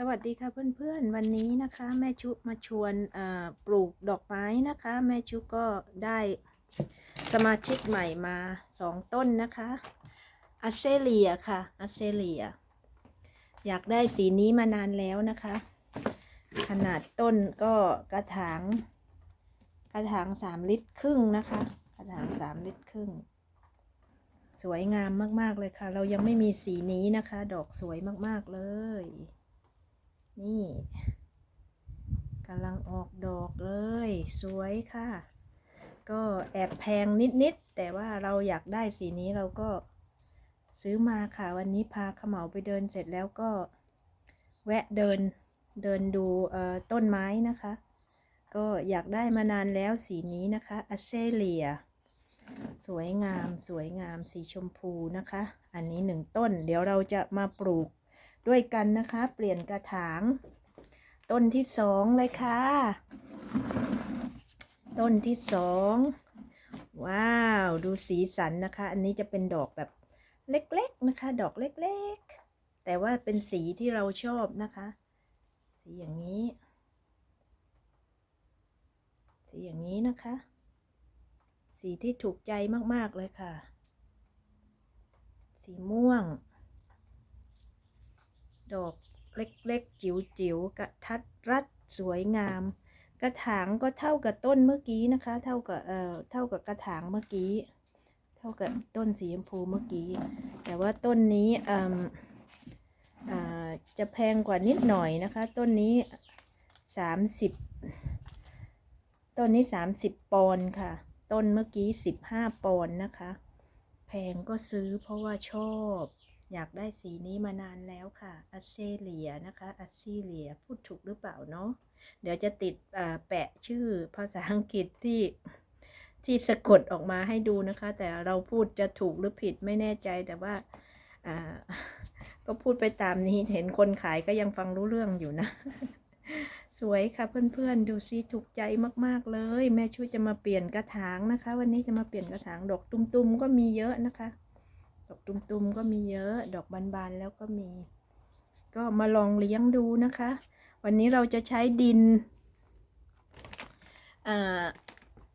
สวัสดีค่ะเพื่อนๆ วันนี้นะคะแม่ชุมาชวนปลูกดอกไม้นะคะ แม่ชุก็ได้สมาชิกใหม่มาสองต้นนะคะอัเซเลียค่ะอัเซเลีย อยากได้สีนี้มานานแล้วนะคะ ขนาดต้นก็กระถางกระถางสามลิตรครึ่งนะคะ กระถางสามลิตรครึ่ง สวยงามมากๆเลยค่ะ เรายังไม่มีสีนี้นะคะ ดอกสวยมากๆเลย นี่กำลังออกดอกเลย สวยค่ะ ก็แอบแพงนิดๆ แต่ว่าเราอยากได้สีนี้เราก็ซื้อมาค่ะ วันนี้พาขมาไปเดินเสร็จแล้วก็ แวะเดินเดินดูต้นไม้นะคะ ก็อยากได้มานานแล้วสีนี้นะคะอเซเลีย สวยงามสวยงามสีชมพูนะคะ อันนี้หนึ่งต้น เดี๋ยวเราจะมาปลูก ด้วยกันนะคะ เปลี่ยนกระถาง ต้นที่สองเลยค่ะ ต้นที่สองว้าว ดูสีสันนะคะ อันนี้จะเป็นดอกแบบเล็กๆนะคะ ดอกเล็กๆ แต่ว่าเป็นสีที่เราชอบนะคะ สีอย่างนี้ สีอย่างนี้นะคะ สีที่ถูกใจมากๆเลยค่ะ สีม่วง ดอกเล็กๆ จิ๋วๆกระทัดรัดสวยงาม กระถางก็เท่ากับต้นเมื่อกี้นะคะ เท่ากับเอ่อเท่ากับกระถางเมื่อกี้ เท่ากับต้นสีชมพูเมื่อกี้ แต่ว่าต้นนี้อ่าจะแพงกว่านิดหน่อยนะคะ ต้นนี้สามสิบต้นนี้สามสิบปอนด์ค่ะ ต้นเมื่อกี้สิบห้าปอนด์นะคะ แพงก็ซื้อเพราะว่าชอบ อยากได้สีนี้มานานแล้วค่ะอัเซเลียนะคะอัซเลียพูดถูกหรือเปล่าเนาะเดี๋ยวจะติดแปะชื่อภาษาอังกฤษที่ที่สะกดออกมาให้ดูนะคะ แต่เราพูดจะถูกหรือผิดไม่แน่ใจแต่ว่าอ่าก็พูดไปตามนี้เห็นคนขายก็ยังฟังรู้เรื่องอยู่นะ สวยค่ะเพื่อนๆ ดูซิถูกใจมากๆเลย แม่ช่วยจะมาเปลี่ยนกระถางนะคะ วันนี้จะมาเปลี่ยนกระถางดอกตุ้มๆก็มีเยอะนะคะ ดอกตุ้มๆก็มีเยอะ ดอกบานๆแล้วก็มี ก็มาลองเลี้ยงดูนะคะ วันนี้เราจะใช้ดิน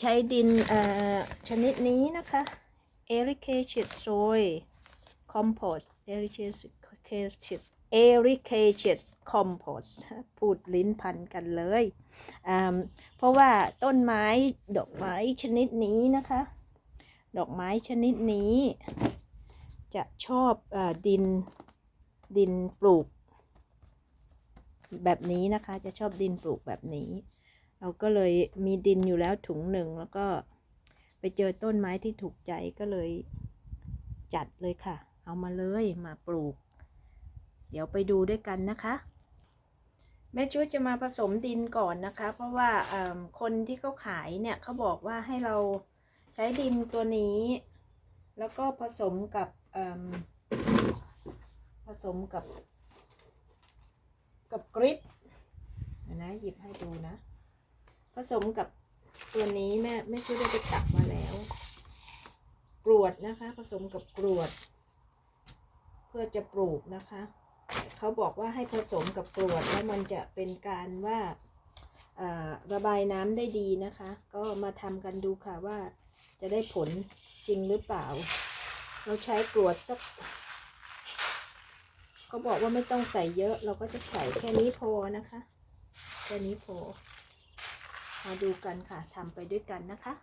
ใช้ดินชนิดนี้นะคะ Ericaceous soil compost Ericaceous Ericaceous compost พูดลิ้นพันกันเลย เพราะว่าต้นไม้ดอกไม้ชนิดนี้นะคะ ดอกไม้ชนิดนี้ จะชอบอดินดินปลูก แบบนี้นะคะจะชอบดินปลูกแบบนี้ เราก็เลยมีดินอยู่แล้วถุงหนึ่งแล้วก็ไปเจอต้นไม้ที่ถูกใจก็เลยจัดเลยค่ะ เอามาเลยมาปลูก เดี๋ยวไปดูด้วยกันนะคะแม่ช่วยจะมาผสมดินก่อนนะคะ เพราะว่าคนที่เขาขายเนี่ยเขาบอกว่าให้เราใช้ดินตัวนี้ แล้วก็ผสมกับ ผสมกับ กับกริดนะหยิบให้ดูนะ ผสมกับตัวนี้แม่แม่ช่วยได้ไปตักมาแล้วกรวดนะคะ ผสมกับกรวด เพื่อจะปลูกนะคะเขาบอกว่าให้ผสมกับกรวดแล้วมันจะเป็นการว่าระบายน้ำได้ดีนะคะ ก็มาทำกันดูค่ะว่าจะได้ผลจริงหรือเปล่า เราใช้กรวดสักเขาบอกว่าไม่ต้องใส่เยอะ เราก็จะใส่แค่นี้พอนะคะ แค่นี้พอ มาดูกันค่ะทำไปด้วยกันนะคะ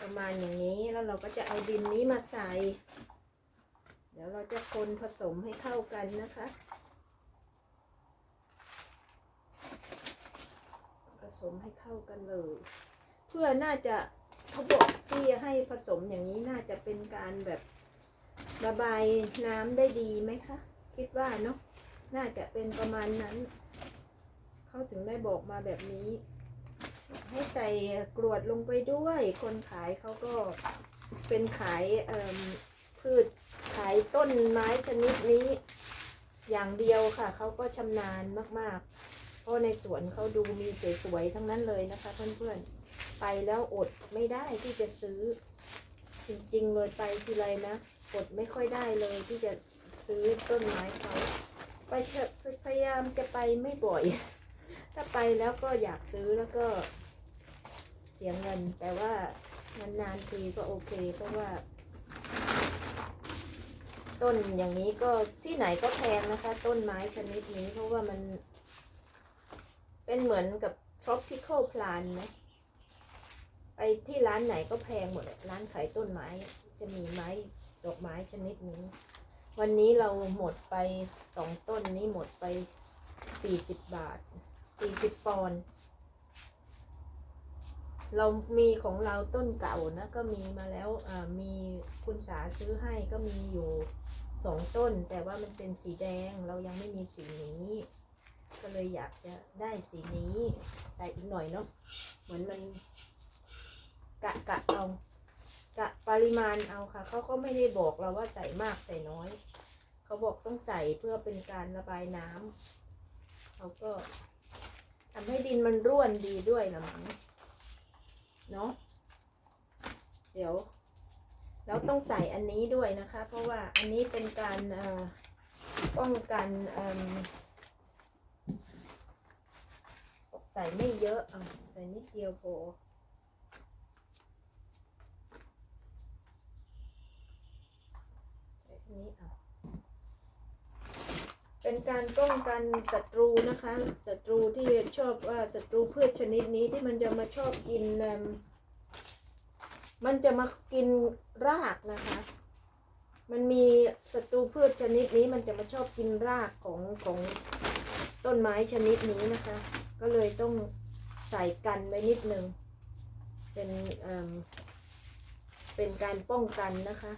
ประมาณอย่างนี้แล้วเราก็จะเอาดินนี้มาใส่ เดี๋ยวเราจะคนผสมให้เข้ากันนะคะ สมให้เข้ากันเลย เพื่อน่าจะเขาบอกที่ให้ผสมอย่างนี้น่าจะเป็นการแบบระบายน้ำได้ดีไหมคะ คิดว่าเนาะน่าจะเป็นประมาณนั้น เขาถึงได้บอกมาแบบนี้ ให้ใส่กรวดลงไปด้วย คนขายเขาก็เป็นขายพืชขายต้นไม้ชนิดนี้ อย่างเดียวค่ะ เขาก็ชำนาญมาก ๆ เพราะในสวนเขาดูมีสวยๆทั้งนั้นเลยนะคะ เพื่อนๆ ไปแล้วอดไม่ได้ที่จะซื้อ จริงๆเลยไปทีไรนะกดไม่ค่อยได้เลยที่จะซื้อต้นไม้เขาไปพยายามจะไปไม่บ่อย ถ้าไปแล้วก็อยากซื้อแล้วก็เสียเงิน แต่ว่านานๆทีก็โอเคเพราะว่า ต้นอย่างนี้ก็ที่ไหนก็แพงนะคะ ต้นไม้ชนิดนี้เพราะว่ามัน เป็นเหมือนกับ tropical plant นะไปที่ร้านไหนก็แพงหมดเลยร้านขายต้นไม้ จะมีไม้ดอกไม้ชนิดนี้ วันนี้เราหมดไปสองต้นนี้หมดไปสี่สิบบาทสี่สิบปอนด์เรามีของเราต้นเก่านะก็มีมาแล้วมีคุณสาซื้อให้ก็มีอยู่สองต้น แต่ว่ามันเป็นสีแดงเรายังไม่มีสีนี้ ก็เลยอยากจะได้สีนี้ใส่อีกหน่อยเนาะเหมือนมัน กะกะเอา กะปริมาณเอาค่ะเขาก็ไม่ได้บอกเราว่าใส่มากใส่น้อยเขาบอกต้องใส่เพื่อเป็นการระบายน้ำเขาก็ทำให้ดินมันร่วนดีด้วยละมั้งเนาะเดี๋ยวแล้วต้องใส่อันนี้ด้วยนะคะ เพราะว่าอันนี้เป็นการป้องกันเอิ่ม ใส่ไม่เยอะอะใส่นิดเดียวพอนี้อะเป็นการป้องกันศัตรูนะคะ ศัตรูที่ชอบว่าศัตรูพืชชนิดนี้ที่มันจะมาชอบกิน มันจะมากินรากนะคะ มันมีศัตรูพืชชนิดนี้มันจะมาชอบกินรากของของต้นไม้ชนิดนี้นะคะ ก็เลยต้องใส่กันไว้นิดนึง เป็นเอิ่มเป็นการป้องกันนะคะ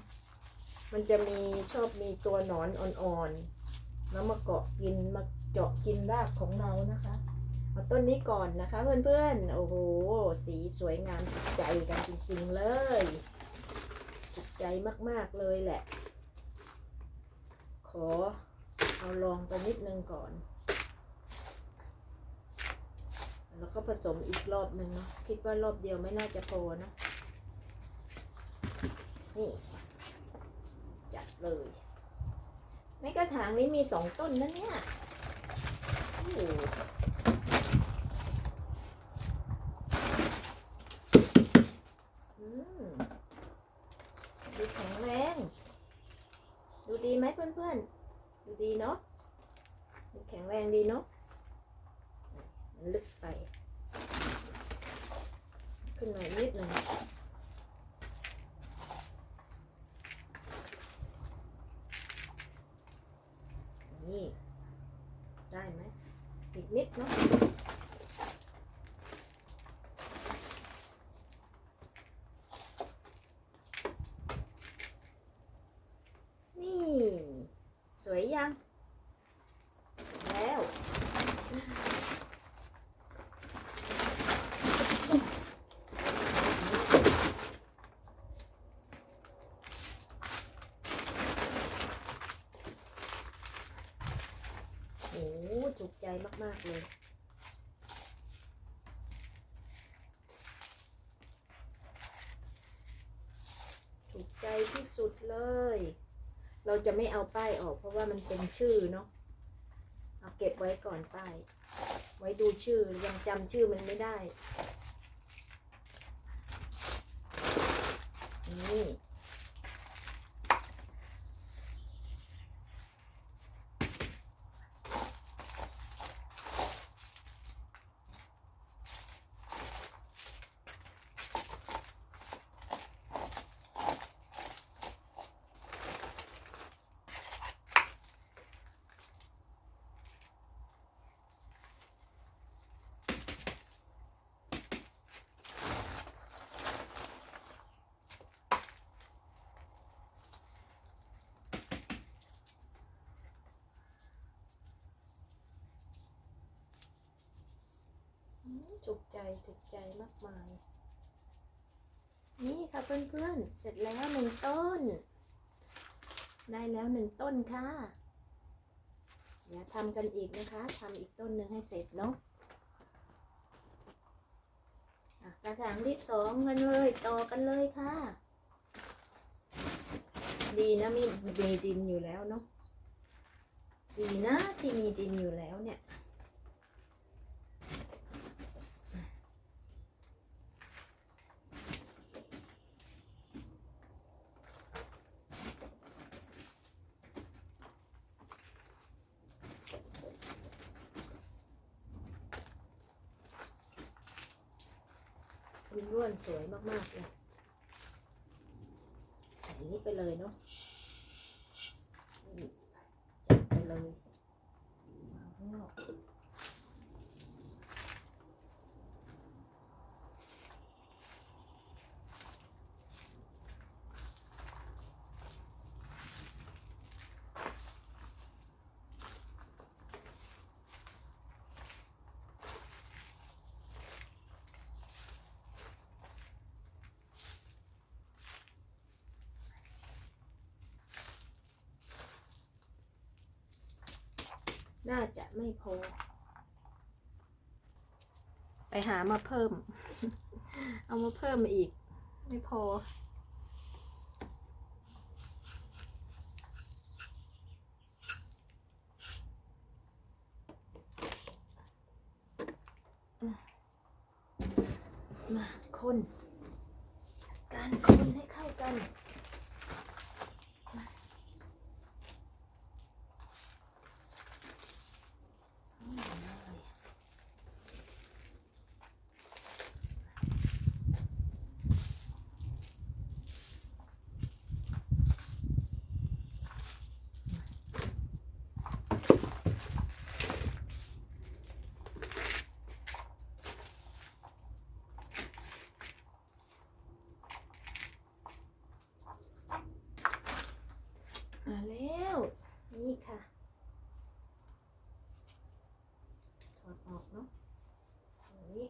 มันจะมีชอบมีตัวหนอนอ่อนๆแล้วมาเกาะกินมาเจาะกินรากของเรานะคะเอาต้นนี้ก่อนนะคะเพื่อนๆ โอ้โห สีสวยงามถูกใจกันจริงๆเลยถูกใจมากๆเลยแหละ ขอเอาลองไปนิดนึงก่อน แล้วก็ผสมอีกรอบหนึ่งเนาะคิดว่ารอบเดียวไม่น่าจะพอนะนี่จัดเลย ในกระถางนี้มีสองต้นนะเนี่ยโอ้โหอืมดูแข็งแรง ดูดีไหมเพื่อนๆ ดูดีเนาะ ดูแข็งแรงดีเนาะ ลึกไป ขึ้นมานิดหนึ่งนี่ ได้ไหมอีกนิดเนาะนี่ สวยยัง แล้ว โอ้โหถูกใจ มาก ๆ เลย ถูกใจที่สุดเลย เราจะไม่เอาป้ายออกเพราะว่ามันเป็นชื่อเนาะเอาเก็บไว้ก่อนป้าย ไว้ดูชื่อยังจำชื่อมันไม่ได้ นี่ อืมถูกใจถูกใจมากมาย นี่ค่ะเพื่อนๆ เสร็จแล้วหนึ่งต้น ได้แล้วหนึ่งต้นค่ะ เดี๋ยวทำกันอีกนะคะทำอีกต้นหนึ่งให้เสร็จเนาะะกระถางที่สองกันเลย ต่อกันเลยค่ะ ดีนะมีมีดินอยู่แล้วเนาะดีนะที่มีดินอยู่แล้วเนี่ยุ้นร่วนสวยมากๆเลยใส่นี้ไปเลยเนาะจัดไปเลยข้างนอก น่าจะไม่พอ ไปหามาเพิ่ม เอามาเพิ่มมาอีก ไม่พอ มาคนจัดการคนให้เข้ากัน มาแล้ว นี่ค่ะ ถอดออกเนาะอย่างนี้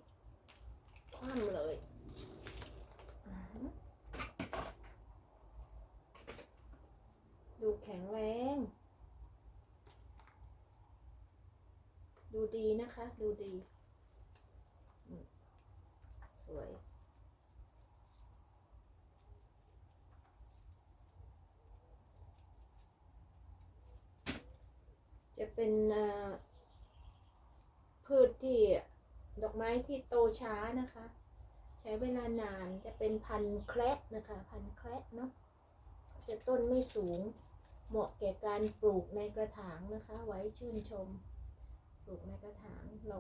คว่ำเลยดูแข็งแรง ดูดีนะคะ ดูดีอืมสวย จะเป็นพืชที่ดอกไม้ที่โตช้านะคะ ใช้เวลานานจะเป็นพันธุ์แคระนะคะพันธุ์แคระเนาะจะต้นไม่สูงเหมาะแก่การปลูกในกระถางนะคะ ไว้ชื่นชม ปลูกในกระถางเรา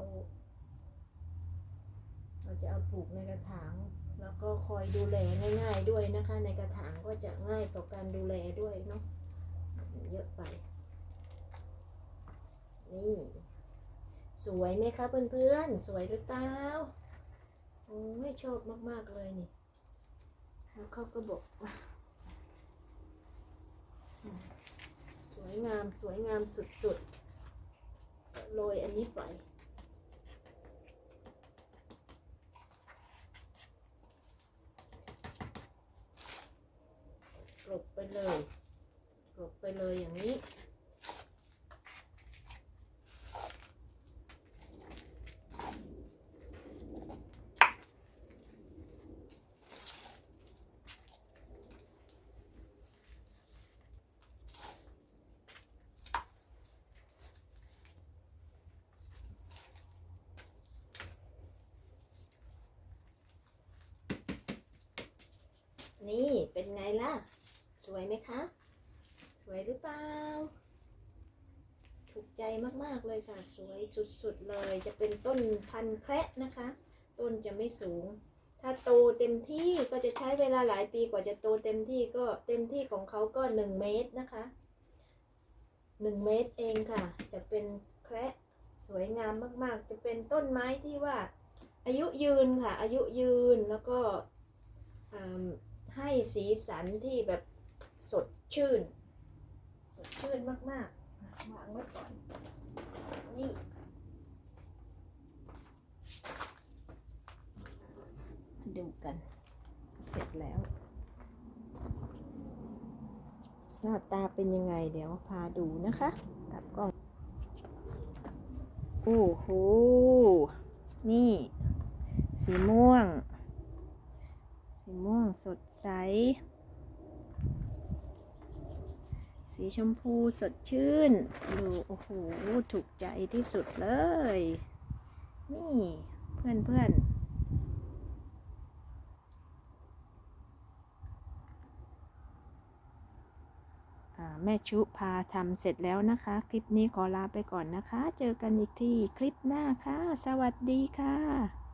เราจะเอาปลูกในกระถาง แล้วก็คอยดูแลง่าย ๆด้วยนะคะ ในกระถางก็จะง่ายต่อการดูแลด้วยเนาะเยอะไป นี่ สวยไหมคะเพื่อนๆ สวยหรือเปล่าโอ้ยชอบมากๆเลยนี่ แล้วเขาก็บอกว่าสวยงามสวยงามสุดๆ โรยอันนี้ไปกลบไปเลยกลบไปเลยอย่างนี้ นี่เป็นไงล่ะ สวยไหมคะ สวยหรือเปล่า ถูกใจมากๆเลยค่ะ สวยสุดๆเลย จะเป็นต้นพันธุ์แคระนะคะ ต้นจะไม่สูง ถ้าโตเต็มที่ก็จะใช้เวลาหลายปีกว่าจะโตเต็มที่ก็เต็มที่ของเขาก็หนึ่งเมตรนะคะหนึ่งเมตรเองค่ะ จะเป็นแคระสวยงามมากๆ จะเป็นต้นไม้ที่ว่าอายุยืนค่ะ อายุยืนแล้วก็ ให้สีสันที่แบบสดชื่น สดชื่นมากๆวางไว้ก่อน นี่ดูกัน เสร็จแล้ว หน้าตาเป็นยังไงเดี๋ยวพาดูนะคะกลับกล้อง โอ้โห นี่ สีม่วง สีม่วงสดใส สีชมพูสดชื่น ดู โอ้โห ถูกใจที่สุดเลย นี่ เพื่อนเพื่อนแม่ชุพาทำเสร็จแล้วนะคะ คลิปนี้ขอลาไปก่อนนะคะ เจอกันอีกทีคลิปหน้าค่ะ สวัสดีค่ะ